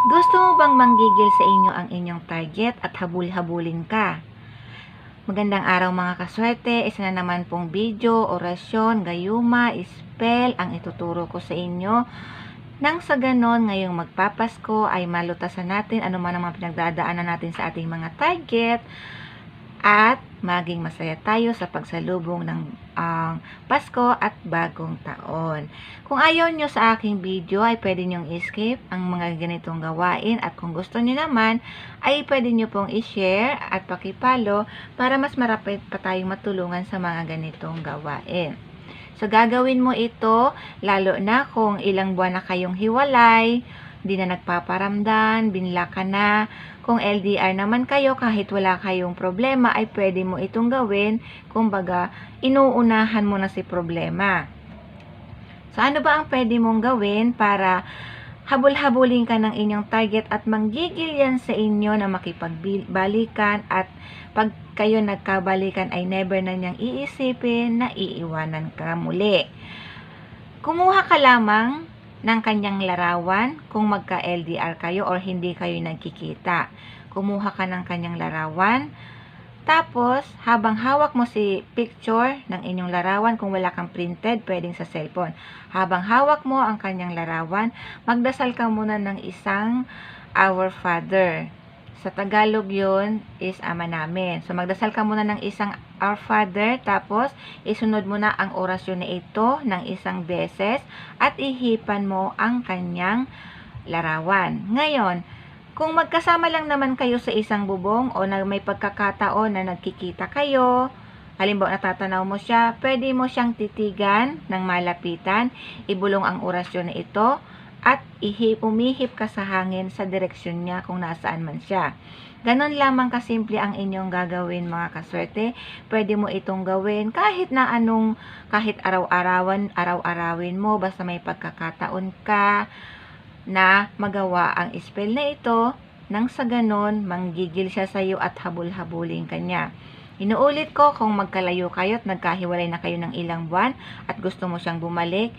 Gusto mo bang manggigil sa inyo ang inyong target at habul-habulin ka? Magandang araw mga kaswerte, isa na naman pong video, orasyon, gayuma, spell ang ituturo ko sa inyo. Nang sa ganon, ngayong magpapasko ay malutasan natin ano man ang mga pinagdadaanan natin sa ating mga target at maging masaya tayo sa pagsalubong ng ang Pasko at bagong taon. Kung ayaw nyo sa aking video ay pwede nyong escape ang mga ganitong gawain at kung gusto nyo naman ay pwede nyo pong i-share at pakipalo para mas marapit pa tayong matulungan sa mga ganitong gawain. So gagawin mo ito lalo na kung ilang buwan na kayong hiwalay, hindi na nagpaparamdam, binla ka na. Kung LDR naman kayo, kahit wala kayong problema, ay pwede mo itong gawin. Kumbaga, inuunahan mo na si problema. So, ano ba ang pwede mong gawin para habol-habulin ka ng inyong target at manggigil yan sa inyo na makipagbalikan at pag kayo nagkabalikan ay never na niyang iisipin na iiwanan ka muli. Kumuha ka lamang ng kanyang larawan kung magka-LDR kayo or hindi kayo nagkikita. Kumuha ka ng kanyang larawan. Tapos, habang hawak mo si picture ng inyong larawan, kung wala kang printed, pwedeng sa cellphone. Habang hawak mo ang kanyang larawan, magdasal ka muna ng isang Our Father. Sa Tagalog yun is Ama namin. So, magdasal ka muna ng isang Our Father, tapos isunod mo na ang orasyon na ito ng isang beses at ihipan mo ang kanyang larawan. Ngayon, kung magkasama lang naman kayo sa isang bubong o na may pagkakataon na nagkikita kayo, halimbawa natatanaw mo siya, pwede mo siyang titigan ng malapitan, ibulong ang orasyon na ito, at ihip, umihip ka sa hangin sa direksyon niya kung nasaan man siya. Ganon lamang kasimple ang inyong gagawin mga kaswerte. Pwede mo itong gawin kahit na anong, kahit araw-arawan, araw-arawin mo, basta may pagkakataon ka na magawa ang spell na ito, nang sa ganon, manggigil siya sa iyo at habul-habulin ka niya. Inuulit ko kung magkalayo kayo at nagkahiwalay na kayo ng ilang buwan at gusto mo siyang bumalik,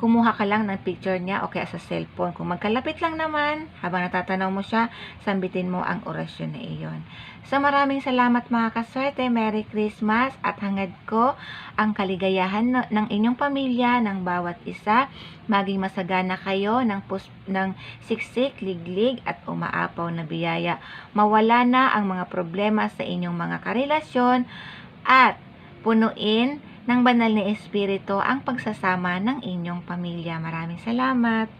kumuha ka lang ng picture niya o kaya sa cellphone. Kung magkalapit lang naman, habang natatanaw mo siya, sambitin mo ang orasyon na iyon. So maraming salamat mga kaswerte, Merry Christmas at hangad ko ang kaligayahan ng inyong pamilya, ng bawat isa. Maging masagana kayo ng, pus- ng siksik, liglig at umaapaw na biyaya. Mawala na ang mga problema sa inyong mga karelasyon at punuin ng banal na espiritu ang pagsasama ng inyong pamilya. Maraming salamat.